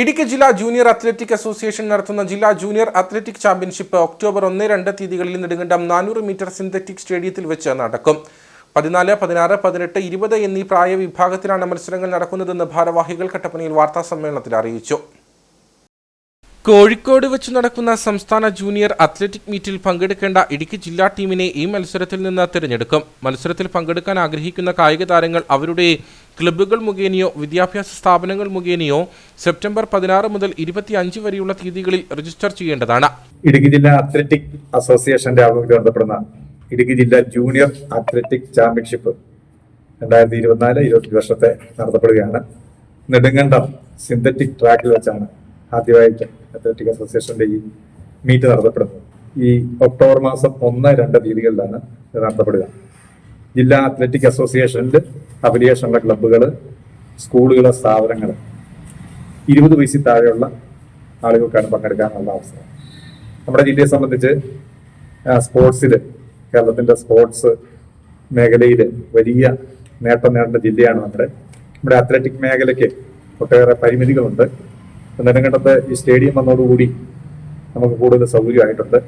ഇടുക്കി ജില്ലാ junior athletic association നടത്തുന്ന ജില്ലാ ജൂനിയർ അത്ലറ്റിക് ചാമ്പ്യൻഷിപ്പ് ഒക്ടോബർ ഒന്ന് രണ്ട് തീയതികളിൽ നെടുങ്കണ്ടം നാനൂറ് മീറ്റർ സിന്തറ്റിക് സ്റ്റേഡിയത്തിൽ വെച്ച് നടക്കും. പതിനാല് പതിനാറ് പതിനെട്ട് ഇരുപത് എന്നീ പ്രായ വിഭാഗത്തിലാണ് മത്സരങ്ങൾ നടക്കുന്നതെന്ന് ഭാരവാഹികൾ കട്ടപ്പനയിൽ വാർത്താ സമ്മേളനത്തിൽ അറിയിച്ചു. കോഴിക്കോട് വെച്ച് നടക്കുന്ന സംസ്ഥാന ജൂനിയർ അത്ലറ്റിക് മീറ്റിൽ പങ്കെടുക്കേണ്ട ഇടുക്കി ജില്ലാ ടീമിനെ ഈ മത്സരത്തിൽ നിന്ന് തിരഞ്ഞെടുക്കും. മത്സരത്തിൽ പങ്കെടുക്കാൻ ആഗ്രഹിക്കുന്ന കായിക താരങ്ങൾ അവരുടെ ക്ലബ്ബുകൾ മുഖേനയോ വിദ്യാഭ്യാസ സ്ഥാപനങ്ങൾ മുഖേനയോ സെപ്റ്റംബർ പതിനാറ് മുതൽ ഇരുപത്തിയഞ്ച് വരെയുള്ള തീയതികളിൽ രജിസ്റ്റർ ചെയ്യേണ്ടതാണ്. ഇടുക്കി ജില്ലാ അത്ലറ്റിക് അസോസിയേഷന്റെ ആഭിമുഖ്യം ബന്ധപ്പെടുന്ന ഇടുക്കി ജില്ലാ ജൂനിയർ അത്ലറ്റിക് ചാമ്പ്യൻഷിപ്പ് രണ്ടായിരത്തി ഇരുപത്തിനാല് ഇരുപത്തി വർഷത്തെ നടത്തപ്പെടുകയാണ്. നെടുങ്കണ്ടം സിന്തറ്റിക് ട്രാക്കിൽ വെച്ചാണ് ആദ്യമായിട്ട് അത്ലറ്റിക് അസോസിയേഷന്റെ ഈ മീറ്റ് നടത്തപ്പെടുന്നത്. ഈ ഒക്ടോബർ മാസം ഒന്ന് രണ്ട് തീയതികളിലാണ് നടത്തപ്പെടുക. ജില്ലാ അത്ലറ്റിക് അസോസിയേഷനിൽ അഫിലിയേഷനുള്ള ക്ലബ്ബുകൾ സ്കൂളുകൾ സ്ഥാപനങ്ങൾ ഇരുപത് വയസ്സിൽ താഴെയുള്ള ആളുകൾക്കാണ് പങ്കെടുക്കാനുള്ള അവസരം. നമ്മുടെ ജില്ലയെ സംബന്ധിച്ച് സ്പോർട്സിൽ കേരളത്തിന്റെ സ്പോർട്സ് മേഖലയിൽ വലിയ നേട്ടം നേടേണ്ട ജില്ലയാണ് നമ്മുടെ. നമ്മുടെ അത്ലറ്റിക് മേഖലയ്ക്ക് ഒട്ടേറെ പരിമിതികളുണ്ട്. നെടുങ്കണ്ടത്ത് ഈ സ്റ്റേഡിയം വന്നതോടുകൂടി നമുക്ക് കൂടുതൽ സൗകര്യമായിട്ടുണ്ട്.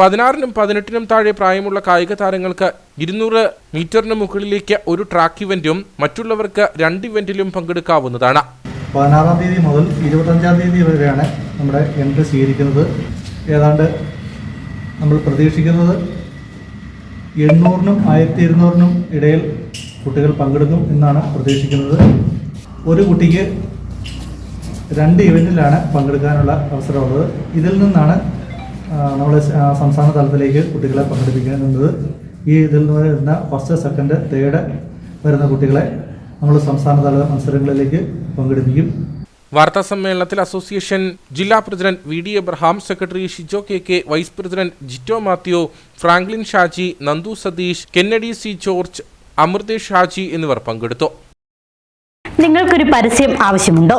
പതിനാറിനും പതിനെട്ടിനും താഴെ പ്രായമുള്ള കായിക താരങ്ങൾക്ക് ഇരുന്നൂറ് മീറ്ററിന് മുകളിലേക്ക് ഒരു ട്രാക്ക് ഇവന്റും മറ്റുള്ളവർക്ക് രണ്ട് ഇവന്റിലും പങ്കെടുക്കാവുന്നതാണ്. പതിനാറാം തീയതി മുതൽ ഇരുപത്തഞ്ചാം തീയതി വരെയാണ് നമ്മുടെ എൻട്രി സ്വീകരിക്കുന്നത്. ഏതാണ്ട് നമ്മൾ പ്രതീക്ഷിക്കുന്നത് എണ്ണൂറിനും ആയിരത്തി ഇരുന്നൂറിനും ഇടയിൽ കുട്ടികൾ പങ്കെടുക്കും എന്നാണ് പ്രതീക്ഷിക്കുന്നത്. ഒരു കുട്ടിക്ക് രണ്ട് ഇവന്റിലാണ് പങ്കെടുക്കാനുള്ള അവസരമുള്ളത്. ഇതിൽ നിന്നാണ് നമ്മുടെ സംസ്ഥാന തലത്തിലേക്ക് കുട്ടികളെ പങ്കെടുപ്പിക്കുന്നത് ഈ ഇതിൽ നിന്ന് വരുന്ന ഫസ്റ്റ് സെക്കൻഡ് തേർഡ് വരുന്ന കുട്ടികളെ നമ്മൾ സംസ്ഥാന തല മത്സരങ്ങളിലേക്ക് പങ്കെടുപ്പിക്കും. വാർത്താ സമ്മേളനത്തിൽ അസോസിയേഷൻ ജില്ലാ president V D Abraham secretary Shijo K K vice president Jito Mathew Franklin Shaji Nandu Satheesh Kennedy C George Amruthesh Shaji എന്നിവർ പങ്കെടുത്തു. നിങ്ങൾക്കൊരു പരസ്യം ആവശ്യമുണ്ടോ?